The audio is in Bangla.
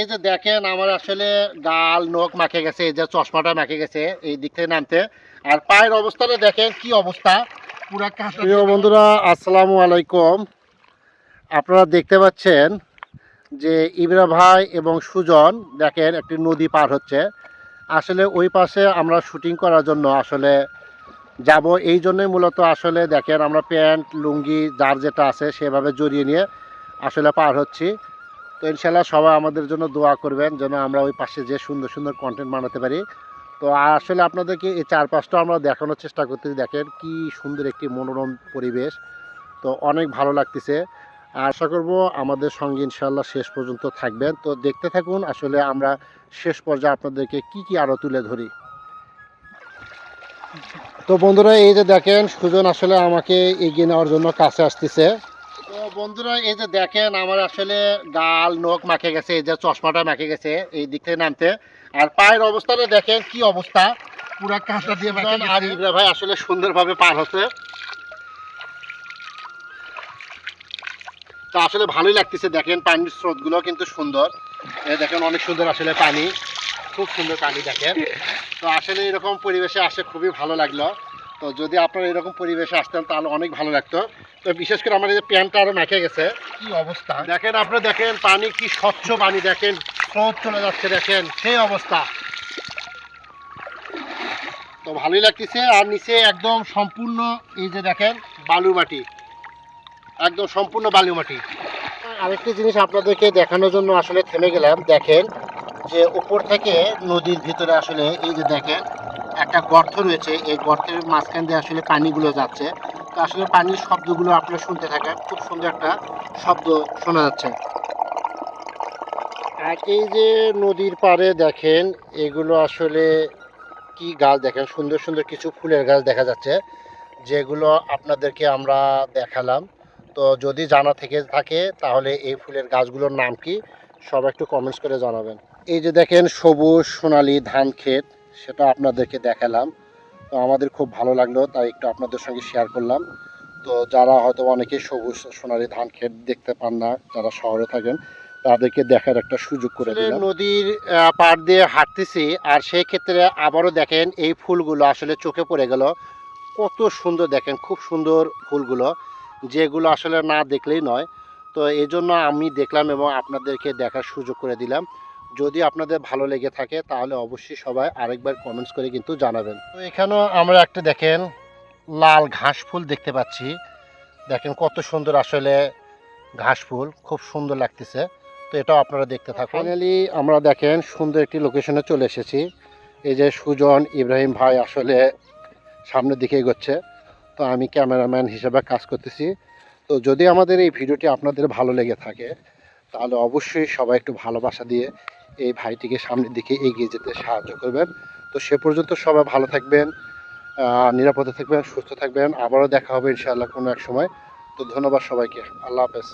এই যে দেখেন আমার আসলে গাল নখ মাখে গেছে এই যে চশমাটা মাখে গেছে এই দিক থেকে নামতে। আর পায়ের অবস্থাটা দেখেন কি অবস্থা? পুরা প্রিয় বন্ধুরা আসসালামু আলাইকুম। আপনারা দেখতে পাচ্ছেন যে ইবরা ভাই এবং সুজন দেখেন একটি নদী পার হচ্ছে। আসলে ওই পাশে আমরা শুটিং করার জন্য আসলে যাব। এই জন্যই মূলত আসলে দেখেন আমরা প্যান্ট লুঙ্গি যার যেটা আছে সেভাবে জড়িয়ে নিয়ে আসলে পার হচ্ছি। তো ইনশাল্লাহ সবাই আমাদের জন্য দোয়া করবেন যেন আমরা ওই পাশে যে সুন্দর সুন্দর কন্টেন্ট বানাতে পারি। তো আসলে আপনাদেরকে এই চারপাশটা আমরা দেখানোর চেষ্টা করতেছি। দেখেন কি সুন্দর একটি মনোরম পরিবেশ। তো অনেক ভালো লাগতেছে। আশা করব আমাদের সঙ্গে ইনশাল্লাহ শেষ পর্যন্ত থাকবেন। তো দেখতে থাকুন আসলে আমরা শেষ পর্যায়ে আপনাদেরকে কি কি আরও তুলে ধরি। তো বন্ধুরা, এই যে দেখেন সুজন আসলে আমাকে এগিয়ে নেওয়ার জন্য কাছে আসতেছে। বন্ধুরা এই যে দেখেন আমার আসলে গাল নখ মাখে গেছে এই যে চশমাটা মাখে গেছে এই দিক থেকে নামতে। আর পায়ের অবস্থাটা দেখেন কি অবস্থা। পুরা কাঁটা দিয়ে আর ইবরা ভাই আসলে সুন্দরভাবে পার হচ্ছে। তো আসলে ভালোই লাগতেছে দেখেন পানির স্রোতগুলো কিন্তু সুন্দর। এই দেখেন অনেক সুন্দর আসলে পানি। খুব সুন্দর পানি দেখেন। তো আসলে এরকম পরিবেশে আসে খুবই ভালো লাগল। তো যদি আপনারা এরকম পরিবেশে আসতেন তাহলে অনেক ভালো লাগতো। তো বিশেষ করে আমার এই যে প্যান্টটা আরও মেখে গেছে। কি অবস্থা? দেখেন আপনি দেখেন পানি কি স্বচ্ছ পানি দেখেন স্রোত চলে যাচ্ছে দেখেন সেই অবস্থা। তো ভালোই লাগতেছে আর নিচে একদম সম্পূর্ণ এই যে দেখেন বালু মাটি। একদম সম্পূর্ণ বালু মাটি। আরেকটি জিনিস আপনাদেরকে দেখানোর জন্য আসলে থেমে গেলাম দেখেন যে উপর থেকে নদীর ভিতরে আসলে এই যে দেখেন একটা গর্ত রয়েছে, এই গর্তের মাঝখান দিয়ে আসলে পানিগুলো যাচ্ছে। তো আসলে পানির শব্দগুলো আপনারা শুনতে থাকেন, খুব সুন্দর একটা শব্দ শোনা যাচ্ছে। এই যে নদীর পাড়ে দেখেন, এগুলো আসলে কি গাছ দেখেন? সুন্দর সুন্দর কিছু ফুলের গাছ দেখা যাচ্ছে, যেগুলো আপনাদেরকে আমরা দেখালাম। তো যদি জানা থেকে থাকে, তাহলে এই ফুলের গাছগুলোর নাম কি? সব একটু কমেন্টস করে জানাবেন। এই যে দেখেন, সবুজ সোনালী ধান ক্ষেত। সেটা আপনাদেরকে দেখালাম। তো আমাদের খুব ভালো লাগল তাই একটু আপনাদের সঙ্গে শেয়ার করলাম। তো যারা হয়তো অনেকেই সবুজ সোনালী ধান ক্ষেত দেখতে পান না যারা শহরে থাকেন তাদেরকে দেখার একটা সুযোগ করে দিলাম। নদীর পাড় দিয়ে হাঁটতেছি আর সেই ক্ষেত্রে আবারও দেখেন এই ফুলগুলো আসলে চোখে পড়ে গেল। কত সুন্দর দেখেন খুব সুন্দর ফুলগুলো যেগুলো আসলে না দেখলেই নয়। তো এই জন্য আমি দেখলাম এবং আপনাদেরকে দেখার সুযোগ করে দিলাম। যদি আপনাদের ভালো লেগে থাকে, তাহলে অবশ্যই সবাই আরেকবার কমেন্টস করে কিন্তু জানাবেন। তো এখানেও আমরা একটা দেখেন লাল ঘাস ফুল দেখতে পাচ্ছি। দেখেন কত সুন্দর আসলে ঘাস ফুল, খুব সুন্দর লাগতেছে। তো এটাও আপনারা দেখতে থাকুন। ফাইনালি আমরা দেখেন সুন্দর একটি লোকেশনে চলে এসেছি। এই যে সুজন, ইব্রাহিম ভাই আসলে সামনের দিকে এগোচ্ছে। তো আমি ক্যামেরাম্যান হিসেবে কাজ করতেছি। তো যদি আমাদের এই ভিডিওটি আপনাদের ভালো লেগে থাকে, তাহলে অবশ্যই সবাই একটু ভালোবাসা দিয়ে এই ভাইটিকে সামনের দিকে এগিয়ে যেতে সাহায্য করবেন। তো সে পর্যন্ত সবাই ভালো থাকবেন নিরাপদে থাকবেন, সুস্থ থাকবেন। আবারও দেখা হবে ইনশাআল্লাহ কোনো এক সময়। তো ধন্যবাদ সবাইকে। আল্লাহ হাফেজ।